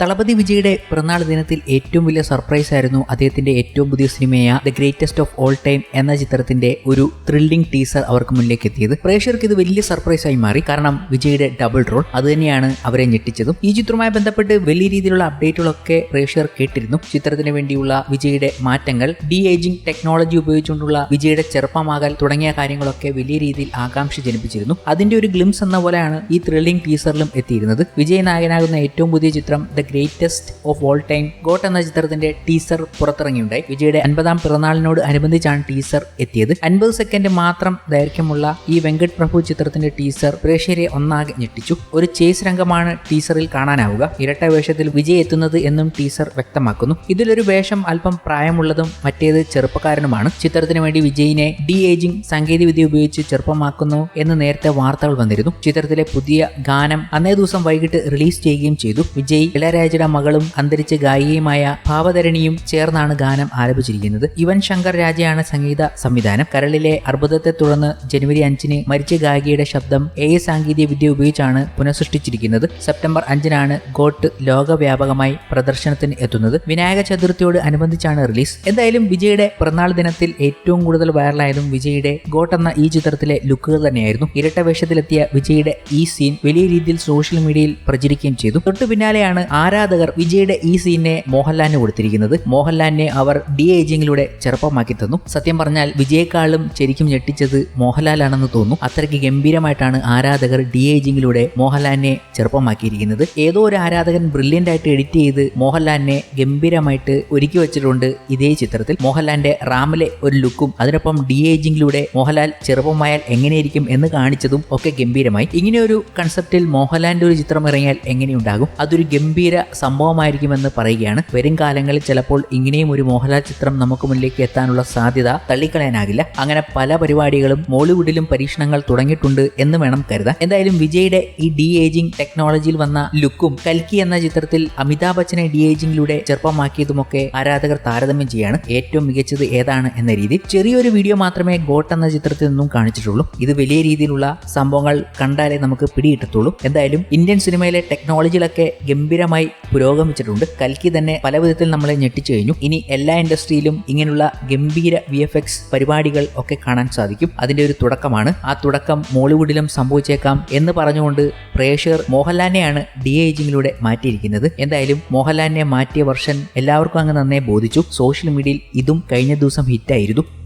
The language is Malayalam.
തളപതി വിജയുടെ പിറന്നാൾ ദിനത്തിൽ ഏറ്റവും വലിയ സർപ്രൈസ് ആയിരുന്നു അദ്ദേഹത്തിന്റെ ഏറ്റവും പുതിയ സിനിമയായ the greatest of all time എന്ന ചിത്രത്തിന്റെ ഒരു ത്രില്ലിംഗ് ടീസർ അവർക്ക് മുന്നിലേക്ക് എത്തിയത്. പ്രേക്ഷകർക്ക് ഇത് വലിയ സർപ്രൈസ് ആയി മാറി. കാരണം വിജയുടെ ഡബിൾ റോൾ അത് തന്നെയാണ് അവരെ ഞെട്ടിച്ചതും. ഈ ചിത്രവുമായി ബന്ധപ്പെട്ട് വലിയ രീതിയിലുള്ള അപ്ഡേറ്റുകളൊക്കെ പ്രേക്ഷകർ കേട്ടിരുന്നു. ചിത്രത്തിന് വേണ്ടിയുള്ള വിജയുടെ മാറ്റങ്ങൾ ഡി ഏജിംഗ് ടെക്നോളജി ഉപയോഗിച്ചുകൊണ്ടുള്ള വിജയുടെ ചെറുപ്പമാകൽ തുടങ്ങിയ കാര്യങ്ങളൊക്കെ വലിയ രീതിയിൽ ആകാംക്ഷ ജനിപ്പിച്ചിരുന്നു. അതിന്റെ ഒരു ഗ്ലിംസ് എന്ന പോലെയാണ് ഈ ത്രില്ലിംഗ് ടീസറിലും എത്തിയിരുന്നത്. വിജയ് നായകനാകുന്ന ഏറ്റവും പുതിയ ചിത്രം the greatest of all time GOAT എന്ന ചിത്രത്തിന്റെ ടീസർ പുറത്തിറങ്ങിയുണ്ടായി. വിജയുടെ അൻപതാം പിറന്നാളിനോട് അനുബന്ധിച്ചാണ് ടീസർ എത്തിയത്. അൻപത് സെക്കൻഡ് മാത്രം ദൈർഘ്യമുള്ള ഈ വെങ്കട് പ്രഭു ചിത്രത്തിന്റെ ടീസർ പ്രേക്ഷകരെ ഒന്നാകെ ഞെട്ടിച്ചു. ഒരു ചേസ് രംഗമാണ് ടീസറിൽ കാണാനാവുക. ഇരട്ട വേഷത്തിൽ വിജയ് എത്തുന്നത് എന്നും ടീസർ വ്യക്തമാക്കുന്നു. ഇതിലൊരു വേഷം അല്പം പ്രായമുള്ളതും മറ്റേത് ചെറുപ്പക്കാരനുമാണ്. ചിത്രത്തിന് വേണ്ടി വിജയിനെ ഡി ഏജിംഗ് സാങ്കേതികവിദ്യ ഉപയോഗിച്ച് ചെറുപ്പമാക്കുന്നു എന്ന് നേരത്തെ വാർത്തകൾ വന്നിരുന്നു. ചിത്രത്തിലെ പുതിയ ഗാനം അന്നേ ദിവസം വൈകിട്ട് റിലീസ് ചെയ്യുകയും ചെയ്തു. വിജയ് ഇളയരാജയുടെ മകളും അന്തരിച്ച ഗായികയുമായ ഭാവധരണിയും ചേർന്നാണ് ഗാനം ആലപിച്ചിരിക്കുന്നത് യുവൻ ശങ്കർ രാജയാണ് സംഗീത സംവിധാനം. കരളിലെ അർബുദത്തെ തുടർന്ന് ജനുവരി അഞ്ചിന് മരിച്ച ഗായികയുടെ ശബ്ദം എ സാങ്കേതിക വിദ്യ ഉപയോഗിച്ചാണ് പുനഃസൃഷ്ടിച്ചിരിക്കുന്നത്. സെപ്റ്റംബർ അഞ്ചിനാണ് ഗോട്ട് ലോകവ്യാപകമായി പ്രദർശനത്തിന് എത്തുന്നത്. വിനായക ചതുർത്ഥിയോട് അനുബന്ധിച്ചാണ് റിലീസ്. എന്തായാലും വിജയുടെ പിറന്നാൾ ദിനത്തിൽ ഏറ്റവും കൂടുതൽ വൈറലായതും വിജയുടെ ഗോട്ട് എന്ന ഈ ചിത്രത്തിലെ ലുക്കുകൾ തന്നെയായിരുന്നു. ഇരട്ട വേഷത്തിലെത്തിയ വിജയുടെ ഈ സീൻ വലിയ രീതിയിൽ സോഷ്യൽ മീഡിയയിൽ പ്രചരിക്കുകയും ചെയ്തു. തൊട്ടു പിന്നാലെയാണ് ആരാധകർ വിജയുടെ ഈ സീനെ മോഹൻലാലിന് കൊടുത്തിരിക്കുന്നത്. മോഹൻലാലിനെ അവർ ഡി ഏജിങ്ങിലൂടെ ചെറുപ്പമാക്കി തന്നു. സത്യം പറഞ്ഞാൽ വിജയേക്കാളും ശരിക്കും ഞെട്ടിച്ചത് മോഹൻലാലാണെന്ന് തോന്നുന്നു. അത്രയ്ക്ക് ഗംഭീരമായിട്ടാണ് ആരാധകർ ഡി ഏജിങ്ങിലൂടെ മോഹൻലാലിനെ ചെറുപ്പമാക്കിയിരിക്കുന്നത്. ഏതോ ഒരു ആരാധകൻ ബ്രില്യന്റ് ആയിട്ട് എഡിറ്റ് ചെയ്ത് മോഹൻലാലിനെ ഗംഭീരമായിട്ട് ഒരുക്കി വെച്ചിട്ടുണ്ട് ഇതേ ചിത്രത്തിൽ. മോഹൻലാലിന്റെ റാമിലെ ഒരു ലുക്കും അതിനൊപ്പം ഡി ഏജിങ്ങിലൂടെ മോഹൻലാൽ ചെറുപ്പമായാൽ എങ്ങനെയിരിക്കും എന്ന് കാണിച്ചതും ഒക്കെ ഗംഭീരമായി. ഇങ്ങനെയൊരു കൺസെപ്റ്റിൽ മോഹൻലാലിന്റെ ഒരു ചിത്രം ഇറങ്ങിയാൽ എങ്ങനെയുണ്ടാകും? അതൊരു ഗംഭീര സംഭവമായിരിക്കുമെന്ന് പറയുകയാണ്. വരും കാലങ്ങളിൽ ചിലപ്പോൾ ഇങ്ങനെയും ഒരു മോഹൻലാൽ ചിത്രം നമുക്ക് മുന്നിലേക്ക് എത്താനുള്ള സാധ്യത തള്ളിക്കളയാനാകില്ല. അങ്ങനെ പല പരിപാടികളും മോളിവുഡിലും പരീക്ഷണങ്ങൾ തുടങ്ങിയിട്ടുണ്ട് എന്ന് വേണം കരുതാൻ. എന്തായാലും വിജയുടെ ഈ ഡി ഏജിംഗ് ടെക്നോളജിയിൽ വന്ന ലുക്കും കൽക്കി എന്ന ചിത്രത്തിൽ അമിതാഭ് ബച്ചനെ ഡി ഏജിംഗിലൂടെ ചെറുപ്പമാക്കിയതുമൊക്കെ ആരാധകർ താരതമ്യം ചെയ്യാണ്. ഏറ്റവും മികച്ചത് ഏതാണ് എന്ന രീതി. ചെറിയൊരു വീഡിയോ മാത്രമേ ഗോട്ട് എന്ന ചിത്രത്തിൽ നിന്നും കാണിച്ചിട്ടുള്ളൂ. ഇത് വലിയ രീതിയിലുള്ള സംഭവങ്ങൾ കണ്ടാലേ നമുക്ക് പിടികിട്ടത്തുള്ളൂ. എന്തായാലും ഇന്ത്യൻ സിനിമയിലെ ടെക്നോളജിയിലൊക്കെ ഗംഭീരമായി പുരോഗമിച്ചിട്ടുണ്ട്. കൽക്കി തന്നെ പല വിധത്തിൽ നമ്മളെ ഞെട്ടിച്ചു കഴിഞ്ഞു. ഇനി എല്ലാ ഇൻഡസ്ട്രിയിലും ഇങ്ങനെയുള്ള ഗംഭീര വി എഫ് എക്സ് പരിപാടികൾ ഒക്കെ കാണാൻ സാധിക്കും. അതിന്റെ ഒരു തുടക്കമാണ്. ആ തുടക്കം മോളിവുഡിലും സംഭവിച്ചേക്കാം എന്ന് പറഞ്ഞുകൊണ്ട് പ്രേക്ഷകർ മോഹൻലാലിനെയാണ് ഡി ഏജിങ്ങിലൂടെ മാറ്റിയിരിക്കുന്നത്. എന്തായാലും മോഹൻലാലിനെ മാറ്റിയ വർഷൻ എല്ലാവർക്കും അങ്ങ് നന്നേ ബോധിച്ചു. സോഷ്യൽ മീഡിയയിൽ ഇതും കഴിഞ്ഞ ദിവസം ഹിറ്റായിരുന്നു.